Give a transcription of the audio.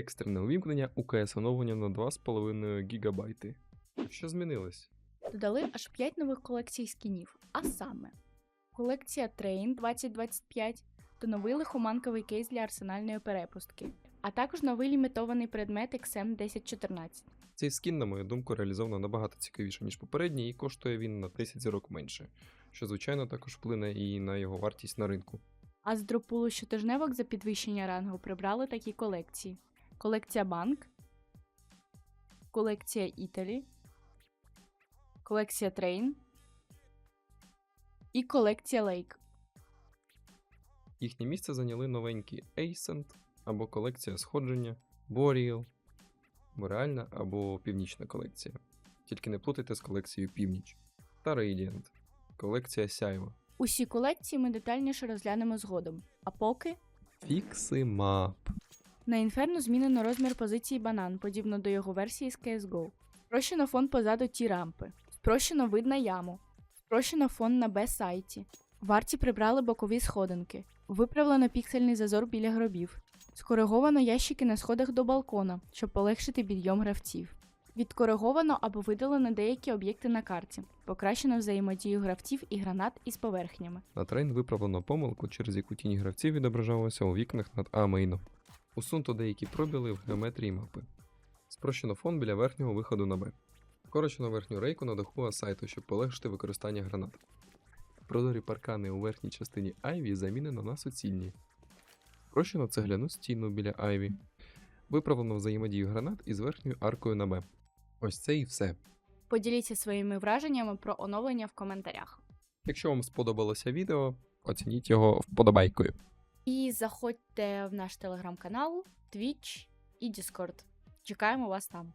Екстрене увімкнення УКС оновлення на 2,5 ГБ. Що змінилось? Додали аж 5 нових колекцій скінів, а саме колекція Train 2025 та новий лихоманковий кейс для арсенальної перепустки, а також новий лімітований предмет XM 1014. Цей скін, на мою думку, реалізовано набагато цікавіше, ніж попередній, і коштує він на 10 зірок менше, що, звичайно, також вплине і на його вартість на ринку. А з дропулу щотижневок за підвищення рангу прибрали такі колекції: колекція Банк, колекція Італі, колекція Train і колекція Lake. Їхнє місце зайняли новенькі Ascent або колекція сходження, Boreal, Бореальна або Північна колекція. Тільки не плутайте з колекцією Північ. Та Radiant, колекція Сяйва. Усі колекції ми детальніше розглянемо згодом. А поки Фікси мап. На Inferno змінено розмір позиції банан, подібно до його версії з CSGO. Спрощено фон позаду ті рампи. Спрощено вид на яму. Спрощено фон на Б-сайті. Варті прибрали бокові сходинки. Виправлено піксельний зазор біля гробів. Скориговано ящики на сходах до балкона, щоб полегшити підйом гравців. Відкориговано або видалено деякі об'єкти на карті. Покращено взаємодію гравців і гранат із поверхнями. На трейн виправлено помилку, через яку тінь гравців відображалася у вікнах над А-мейном. Усунуто деякі пробіли в геометрії мапи. Спрощено фон біля верхнього виходу на Б. Вкорочено верхню рейку на даху А-сайту, щоб полегшити використання гранат. Прозорі паркани у верхній частині Айві замінено на суцільні. Спрощено цегляну стіну біля Айві. Виправлено взаємодію гранат із верхньою аркою на Б. Ось це і все. Поділіться своїми враженнями про оновлення в коментарях. Якщо вам сподобалося відео, оцініть його вподобайкою. І заходьте в наш телеграм-канал, Twitch і Discord. Чекаємо вас там.